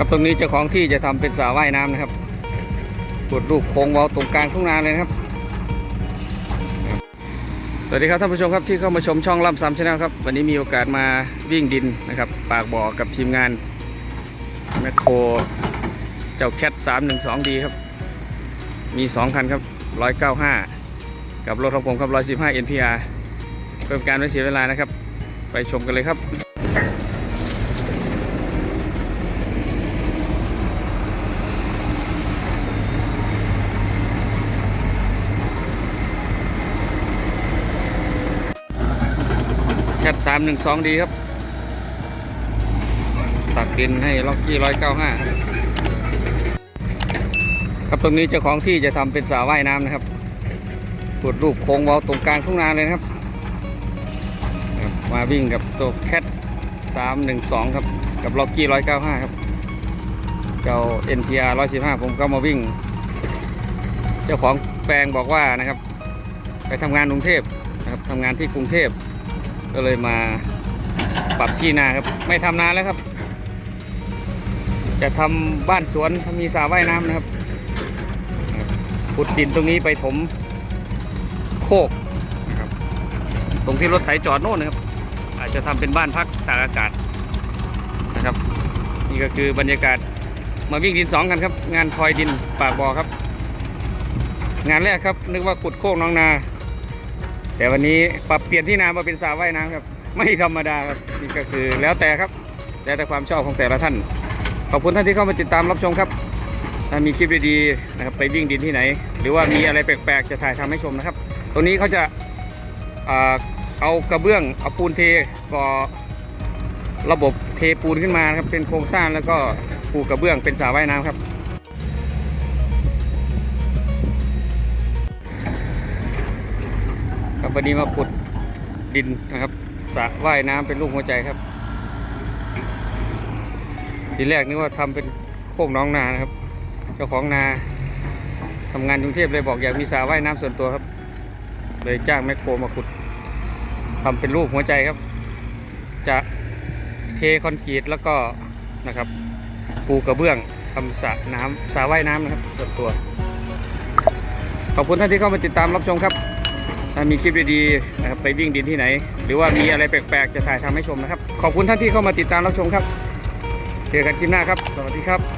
ครับตรงนี้เจ้าของที่จะทำเป็นสระว่ายน้ำนะครับกดลูกโค้งเว้าตรงกลางทุ่งนาเลยนะครับ สวัสดีครับท่านผู้ชมครับที่เข้ามาชมช่องล่ำซ้ำชาแนลครับ วันนี้มีโอกาสมาวิ่งดินนะครับ ปากบ่อกับทีมงานแมคโครเจ้าแคท312ดีครับ มี 2 คันครับ 195 กับรถของผมครับ 115 NPR เพิ่มการไม่เสียเวลานะครับ ไปชมกันเลยครับ แคทสามหนึ่งสองดีครับ ตักดินให้ล็อกกี้ร้อยเก้าห้าครับตรงนี้เจ้าของที่จะทำเป็นสระว่ายน้ำนะครับกดรูปโค้งเว้าตรงกลางทุ่งนาเลยนะครับ มาวิ่งกับตัวแคทสามหนึ่งสองครับ กับล็อกกี้ร้อยเก้าห้าครับ เจ้า NPR ร้อยสิบห้าผมก็มาวิ่ง เจ้าของแปลงบอกว่านะครับ ไปทำงานกรุงเทพนะครับทำงานที่กรุงเทพ ก็เลยมาปรับที่นาครับ ไม่ทำนานแล้วครับ จะทำบ้านสวนทำมีสระว่ายน้ำนะครับขุดดินตรงนี้ไปถมโคกนะครับตรงที่รถไถจอดโน่นนะครับ อาจจะทำเป็นบ้านพักตากอากาศนะครับ นี่ก็คือบรรยากาศมาวิ่งดินสองกันครับ งานพลอยดินปากบ่อครับ งานแรกครับ นึกว่าขุดโคกน้องนา แต่วันนี้ปรับเปลี่ยนที่นามาเป็นสระว่ายน้ำครับ ไม่ธรรมดาครับนี่ก็คือแล้วแต่ครับแล้วแต่ความชอบของแต่ละท่าน ขอบคุณท่านที่เข้ามาติดตามรับชมครับ ถ้ามีคลิปดีๆนะครับไปวิ่งดินที่ไหน หรือว่ามีอะไรแปลกๆจะถ่ายทำให้ชมนะครับ ตรงนี้เขาจะเอากระเบื้องเอาปูนเทก่อระบบเทปูนขึ้นมาครับเป็นโครงสร้างแล้วก็ปูกระเบื้องเป็นสระว่ายน้ำครับ ครับวันนี้มาขุดดินนะครับสระว่ายน้ำเป็นรูปหัวใจครับ ทีแรกนึกว่าทำเป็นโคกน้องนานะครับ เจ้าของนาทำงานกรุงเทพเลยบอกอยากมีสระว่ายน้ำส่วนตัวครับ เลยจ้างแมคโครมาขุดทำเป็นรูปหัวใจครับ จะเทคอนกรีตแล้วก็นะครับปูกระเบื้องทำสระน้ำสระว่ายน้ำนะครับส่วนตัว ขอบคุณท่านที่เข้ามาติดตามรับชมครับ ถ้ามีคลิปดีๆนะครับไปวิ่งดินที่ไหน หรือว่ามีอะไรแปลกๆ จะถ่ายทำให้ชมนะครับ ขอบคุณท่านที่เข้ามาติดตามรับชมครับ เจอกันคลิปหน้าครับ สวัสดีครับ